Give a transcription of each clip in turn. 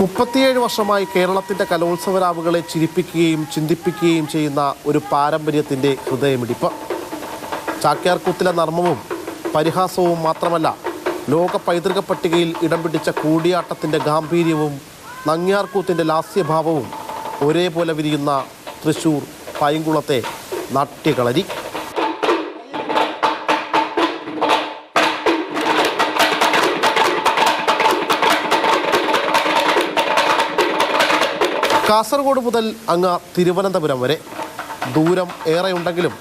മുപ്പത്തിയേഴ് വർഷമായി കേരളത്തിന്റെ കലോത്സവരാവുകളെ ചിരിപ്പിക്കുകയും ചിന്തിപ്പിക്കുകയും ചെയ്യുന്ന ഒരു പാരമ്പര്യത്തിന്റെ ഹൃദയമിടിപ്പ്. ചാക്യാർകൂത്തിലെ നർമ്മവും പരിഹാസവും മാത്രമല്ല ലോക പൈതൃക പട്ടികയിൽ ഇടം പിടിച്ച കൂടിയാട്ടത്തിന്റെ ഗാംഭീര്യവും നങ്ങ്യാർകൂത്തിന്റെ ലാസ്യഭാവവും ഒരേപോലെ വിരിയുന്ന തൃശൂർ പൈങ്കുളത്തെ നാട്യകളരി കാസർഗോഡ് മുതൽ അങ്ങ് തിരുവനന്തപുരം വരെ. ദൂരം ഏറെയുണ്ടെങ്കിലും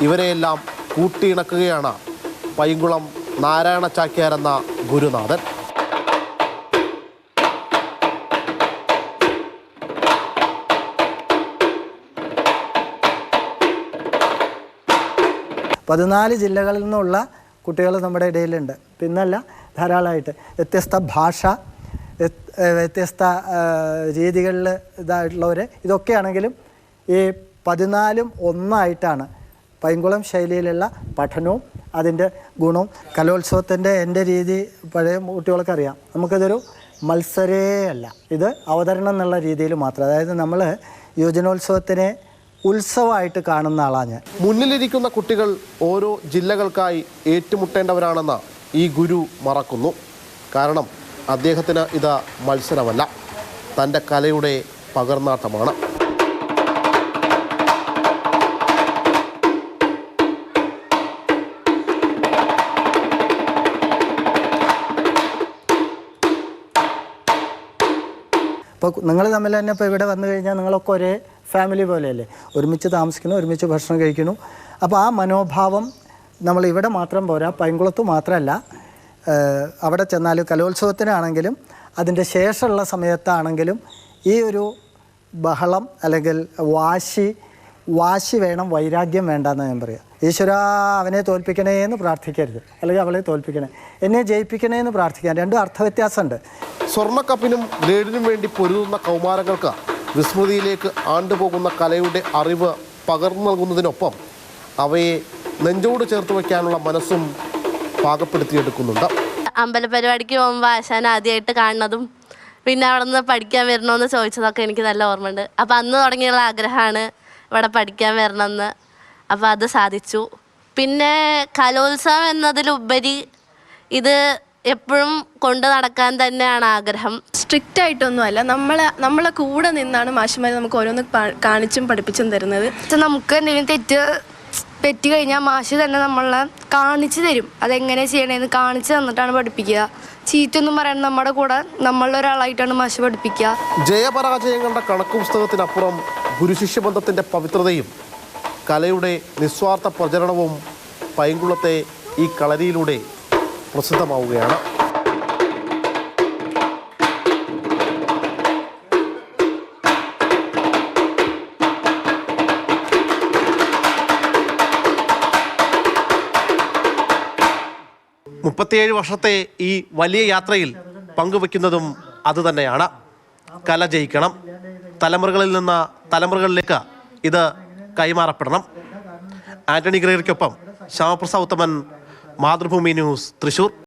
ഇവരെയെല്ലാം കൂട്ടിയിണക്കുകയാണ് പൈങ്കുളം നാരായണ ചാക്യാർ എന്ന ഗുരുനാഥൻ. പതിനാല് ജില്ലകളിൽ നിന്നുള്ള കുട്ടികൾ നമ്മുടെ ഇടയിലുണ്ട്. പിന്നല്ല ധാരാളമായിട്ട് വ്യത്യസ്ത ഭാഷ വ്യത്യസ്ത രീതികളിൽ ഇതായിട്ടുള്ളവർ ഇതൊക്കെയാണെങ്കിലും ഈ പതിനാലും ഒന്നായിട്ടാണ് പൈങ്കുളം ശൈലിയിലുള്ള പഠനവും അതിന്റെ ഗുണവും. കലോത്സവത്തിന്റെ എന്റെ രീതി പഴയ കുട്ടികൾക്ക് അറിയാം നമുക്കിതൊരു മത്സരേ അല്ല. ഇത് അവതരണം എന്നുള്ള രീതിയിൽ മാത്രം. അതായത് നമ്മൾ യുവജനോത്സവത്തിനെ ഉത്സവമായിട്ട് കാണുന്ന ആളാണ് ഞാൻ. മുന്നിലിരിക്കുന്ന കുട്ടികൾ ഓരോ ജില്ലകൾക്കായി ഏറ്റുമുട്ടേണ്ടവരാണെന്ന ഈ ഗുരു മറക്കുന്നു. കാരണം അദ്ദേഹത്തിന് ഇത് മത്സരമല്ല. തന്റെ കലയുടെ പകർന്നാട്ടമാണ്. ഇപ്പോൾ നിങ്ങൾ തമ്മിൽ തന്നെ ഇപ്പോൾ ഇവിടെ വന്നു കഴിഞ്ഞാൽ നിങ്ങളൊക്കെ ഒരേ ഫാമിലി പോലെയല്ലേ? ഒരുമിച്ച് താമസിക്കുന്നു ഒരുമിച്ച് ഭക്ഷണം കഴിക്കുന്നു. അപ്പോൾ ആ മനോഭാവം നമ്മൾ ഇവിടെ മാത്രം പോരാ പൈങ്കുളത്ത് മാത്രമല്ല. അവിടെ ചെന്നാൽ കലോത്സവത്തിനാണെങ്കിലും അതിന്റെ ശേഷമുള്ള സമയത്താണെങ്കിലും ഈ ഒരു ബഹളം അല്ലെങ്കിൽ വാശി വാശി വേണം വൈരാഗ്യം വേണ്ട വേണ്ടെന്ന് ഞാൻ പറയാം. ഈശ്വര അവനെ തോൽപ്പിക്കണേ എന്ന് പ്രാർത്ഥിക്കരുത്. അല്ലെങ്കിൽ അവളെ തോൽപ്പിക്കണേ. എന്നെ ജയിപ്പിക്കണേ എന്ന് പ്രാർത്ഥിക്കാൻ രണ്ടും അർത്ഥവ്യത്യാസമുണ്ട്. സ്വർണക്കപ്പിനും ഗേഡിനും വേണ്ടി പൊരുതുന്ന കൗമാരങ്ങൾക്ക് വിസ്മൃതിയിലേക്ക് ആണ്ടുപോകുന്ന കലയുടെ അറിവ് പകർന്നു നൽകുന്നതിനൊപ്പം അവയെ നെഞ്ചോട് ചേർത്ത് വയ്ക്കാനുള്ള മനസ്സും പാകപ്പെടുത്തിയെടുക്കുന്നുണ്ട്. അമ്പലപരിപാടിക്ക് പോകുമ്പോൾ ആശാൻ ആദ്യമായിട്ട് കാണുന്നതും പിന്നെ അവിടെ നിന്ന് പഠിക്കാൻ വരണമെന്ന് ചോദിച്ചതൊക്കെ എനിക്ക് നല്ല ഓർമ്മയുണ്ട്. അപ്പോൾ അന്ന് തുടങ്ങിയുള്ള ആഗ്രഹമാണ് ഇവിടെ പഠിക്കാൻ വരണമെന്ന്. അപ്പോൾ അത് സാധിച്ചു. പിന്നെ കലോത്സവം എന്നതിലുപരി ഇത് എപ്പോഴും കൊണ്ടു നടക്കാൻ തന്നെയാണ് ആഗ്രഹം. സ്ട്രിക്റ്റ് ആയിട്ടൊന്നുമല്ല നമ്മളെ നമ്മളെ കൂടെ നിന്നാണ് മാഷിമാർ നമുക്ക് ഓരോന്ന് കാണിച്ചും പഠിപ്പിച്ചും തരുന്നത്. നമുക്ക് എന്തെങ്കിലും തെറ്റ് പറ്റി കഴിഞ്ഞാൽ മാഷ് തന്നെ നമ്മളെ കാണിച്ചു തരും. അതെങ്ങനെ ചെയ്യണേന്ന് കാണിച്ചു തന്നിട്ടാണ് പഠിപ്പിക്കുക. ചീറ്റൊന്നും പറയാൻ നമ്മുടെ കൂടെ നമ്മളുടെ ഒരാളായിട്ടാണ് മാഷ് പഠിപ്പിക്കുക. ജയപരാജയങ്ങളുടെ കണക്ക് പുസ്തകത്തിനപ്പുറം ഗുരുശിഷ്യ ബന്ധത്തിന്റെ പവിത്രതയും കലയുടെ നിസ്വാർത്ഥ പ്രചരണവും പൈങ്കുളത്തെ ഈ കളരിയിലൂടെ പ്രസിദ്ധമാവുകയാണ്. മുപ്പത്തിയേഴ് വർഷത്തെ ഈ വലിയ യാത്രയിൽ പങ്കുവെക്കുന്നതും അതുതന്നെയാണ് കല ജയിക്കണം. തലമുറകളിൽ നിന്ന് തലമുറകളിലേക്ക് ഇത് കൈമാറപ്പെടണം. ആന്റണി ഗ്രേറിക്കൊപ്പം ശ്യാമപ്രസാദ് ഉത്തമൻ മാതൃഭൂമി ന്യൂസ് തൃശൂർ.